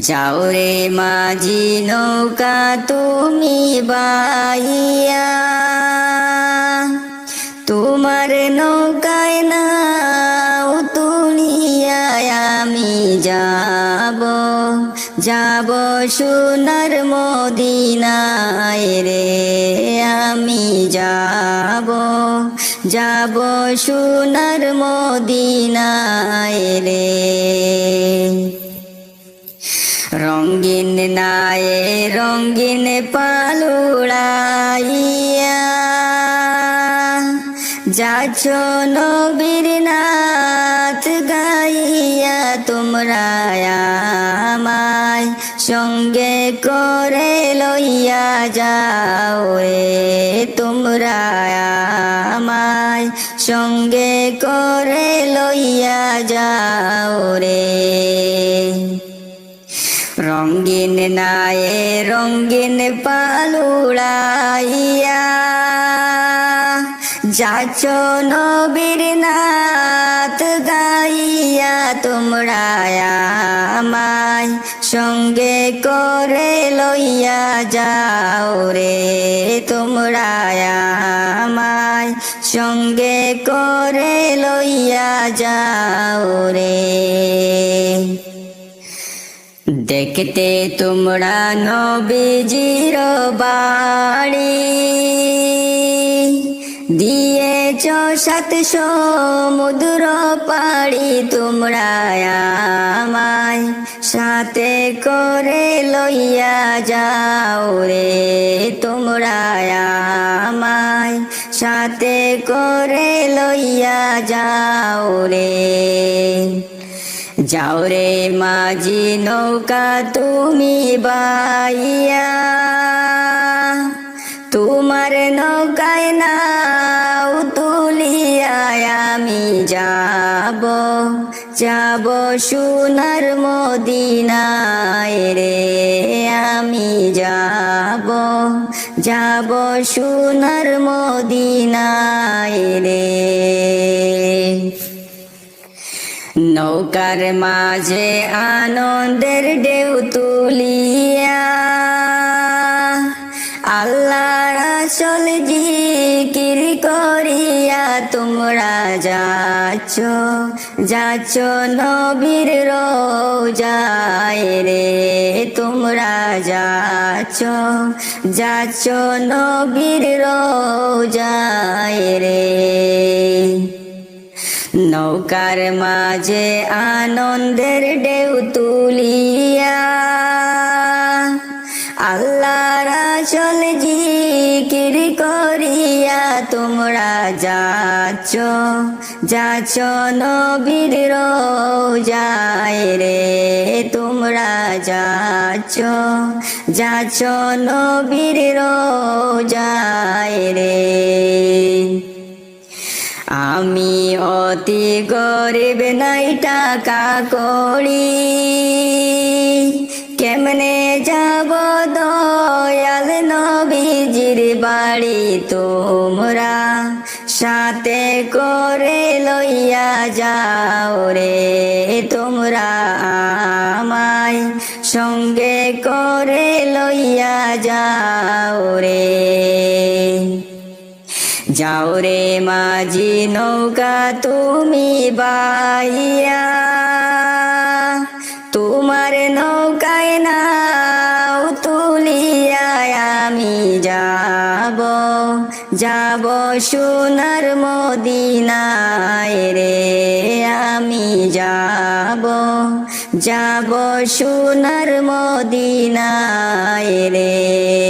যাও রে মাঝি নৌকা, তুমি বাইয়া তোমার নৌকায় নাও তুলিয়া আমি যাব। যাব সোনার মদিনায় রে, আমি যাব। যাব সোনার মদিনায় রে। রঙ্গিন নায়ে রঙ্গিন পালুড়াইয়া। যাচ্ছ নবীর নাথ গাইয়া, তোমরা আমায় সঙ্গে করে লইয়া যাও তোমরা আমায় সঙ্গে করে লইয়া যাও রে। রঙ্গিন নায়ে রঙ্গিন পালুড়াইয়া। যাচ নবীর নাথ গাইয়া, তোমরা আমায় সঙ্গে করে লইয়া যাও রে। তোমরা আমায় সঙ্গে করে লইয়া যাও রে। দেখতে তোমরা নবীজির বাড়ি দিয়েছ সাত সমুদ্র পাড়ি তোমরা আমায়। সাথে করে লইয়া যাও রে তোমরা আমায়। সাথে করে লইয়া যাও রে। যাও রে মাঝি নৌকা, তুমি বাইয়া। তোমার নৌকায় নাও তুলিয়া আমি যাব। যাব সোনার মদিনায় রে, আমি যাব। যাব সোনার মদিনায় রে। নৌকার মাঝে আনন্দের ঢেউ তুলিয়া, আল্লাহর আসল জিকির করিয়া তোমরা যাচ্ছ যাচ্ছ নবীর রোজায় রে, তোমরা যাচ্ছ যাচ্ছ নবীর রোজায় রে। নৌকার মাঝে আনন্দের ঢেউ তুলিয়া আল্লাহর আসল জিকির করিয়া তোমরা যাচ্ছ যাচ্ছ নবীর রোজায় রে, তোমরা যাচ্ছ যাচ্ছ নবীর রোজায় রে। আমি অতি গরিব নাই টাকা করি কেমনে যাব দয়াল নবীজির বাড়ি তোমরা? সাথে করে লইয়া যাও রে তোমরা আমায়। সঙ্গে করে লইয়া যাও রে। যাও রে মাঝি নৌকা, তুমি বাইয়া তোমার নৌকায় নাও তুলিয়া আমি যাব। যাব সোনার মদিনায় রে, আমি যাব। যাব সোনার মদিনায় রে।